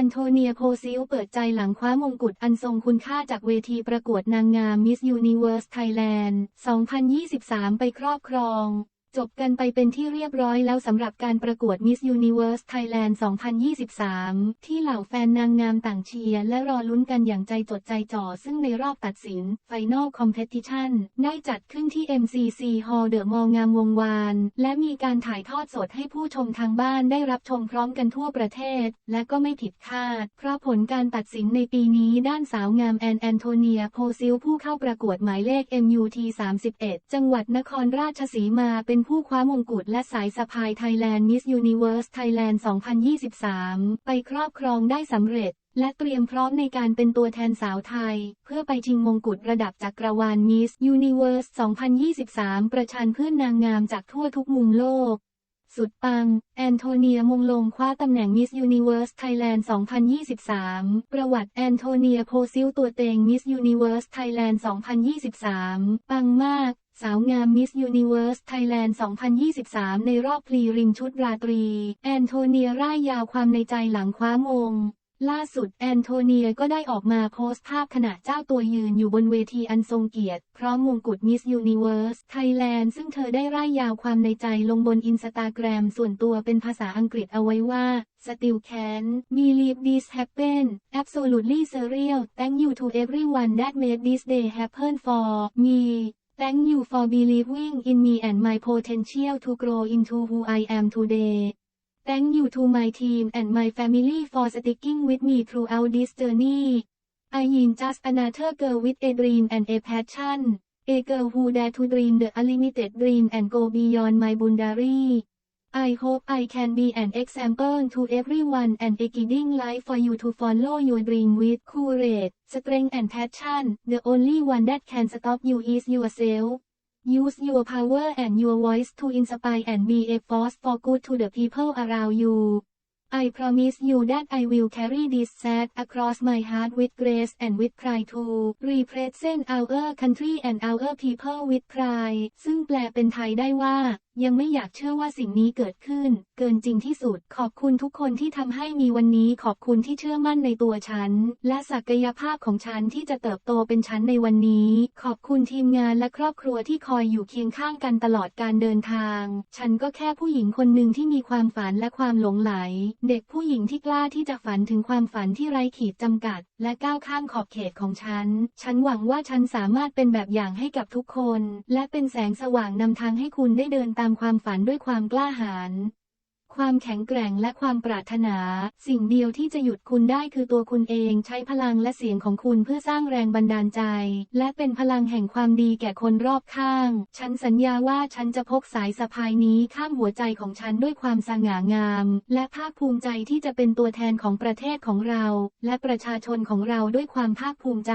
อนโทเนียโพซิลเปิดใจหลังคว้ามงกุฎอันทรงคุณค่าจากเวทีประกวดนางงามมิสยูนิเวิร์สไทยแลนด์ 2023 ไปครอบครอง จบกันไปเป็นที่เรียบร้อยแล้วสำหรับการประกวด Miss Universe Thailand 2023 ที่เหล่าแฟนนางงามต่างเชียร์และรอลุ้นกันอย่างใจจดใจจ่อ ซึ่งในรอบตัดสิน Final Competition ได้จัดขึ้นที่ MCC Hall เดอะมองามวงวาน และมีการถ่ายทอดสดให้ผู้ชมทางบ้านได้รับชมพร้อมกันทั่วประเทศ และก็ไม่ผิดคาด เพราะผลการตัดสินในปีนี้ด้านสาวงามแอนแอนโทเนียโพซิลผู้เข้าประกวดหมายเลข MUT 31 จังหวัดนครราชสีมาเป็นผู้คว้ามงกุฎและสายสะพาย Thailand Miss Universe Thailand 2023 ไปครอบครองได้สำเร็จ และเตรียมพร้อมในการเป็นตัวแทนสาวไทย เพื่อไปชิงมงกุฎระดับจักรวาล Miss Universe 2023 ประชันเพื่อนนางงามจากทั่วทุกมุมโลก สุดปัง แอนโทเนียมงลงคว้าตำแหน่งมิสยูนิเวอร์สไทยแลนด์ 2023 ประวัติแอนโทเนียโพซิลตัวเต็งมิสยูนิเวอร์สไทยแลนด์ 2023 ปังมาก สาวงามมิสยูนิเวอร์สไทยแลนด์ 2023 ในรอบพลีริมชุดราตรี แอนโทเนียร่ายยาวความในใจหลังคว้ามง ล่าสุดแอนโทเนียก็ได้ออกมาโพสต์ภาพขณะเจ้าตัวยืนอยู่บนเวทีอันทรงเกียรติ พร้อมมงกุฎ Miss Universe Thailand ซึ่งเธอได้ร่ายยาวความในใจลงบนอินสตาแกรมส่วนตัวเป็นภาษาอังกฤษเอาไว้ว่า Still can believe this happen absolutely surreal thank you to everyone that made this day happen for me Thank you for believing in me and my potential to grow into who I am today. Thank you to my team and my family for sticking with me throughout this journey. I am just another girl with a dream and a passion. A girl who dare to dream the unlimited dream and go beyond my boundary. I hope I can be an example to everyone and a guiding light for you to follow your dream with courage, strength and passion. The only one that can stop you is yourself. Use your power and your voice to inspire and be a force for good to the people around you. I promise you that I will carry this sad across my heart with grace and with pride to represent our country and our people with pride ซึ่งแปลเป็นไทยได้ว่า ยังไม่อยากเชื่อว่าสิ่งนี้เกิดขึ้น เกินจริงที่สุด ขอบคุณทุกคนที่ทำให้มีวันนี้ขอบคุณที่เชื่อมั่นในตัวฉัน และศักยภาพของฉันที่จะเติบโตเป็นฉันในวันนี้ ขอบคุณทีมงานและครอบครัวที่คอยอยู่เคียงข้างกันตลอดการเดินทาง ฉันก็แค่ผู้หญิงคนหนึ่งที่มีความฝันและความหลงไหล เด็กผู้หญิงที่กล้าที่จะฝันถึงความฝันที่ไร้ขีดจำกัด และก้าวข้ามขอบเขตของฉัน ฉันหวังว่าฉันสามารถเป็นแบบอย่างให้กับทุกคน และเป็นแสงสว่างนำทางให้คุณได้เดินตามามความฝันด้วยความกล้าหาญความแข็งแกร่งและความปรารถนา สิ่งเดียวที่จะหยุดคุณได้คือตัวคุณเองใช้พลังและเสียงของคุณเพื่อสร้างแรงบันดาลใจ และเป็นพลังแห่งความดีแก่คนรอบข้าง ฉันสัญญาว่าฉันจะพกสายสะพายนี้ข้ามหัวใจของฉันด้วยความสง่างาม และภาคภูมิใจที่จะเป็นตัวแทนของประเทศของเรา และประชาชนของเราด้วยความภาคภูมิใจ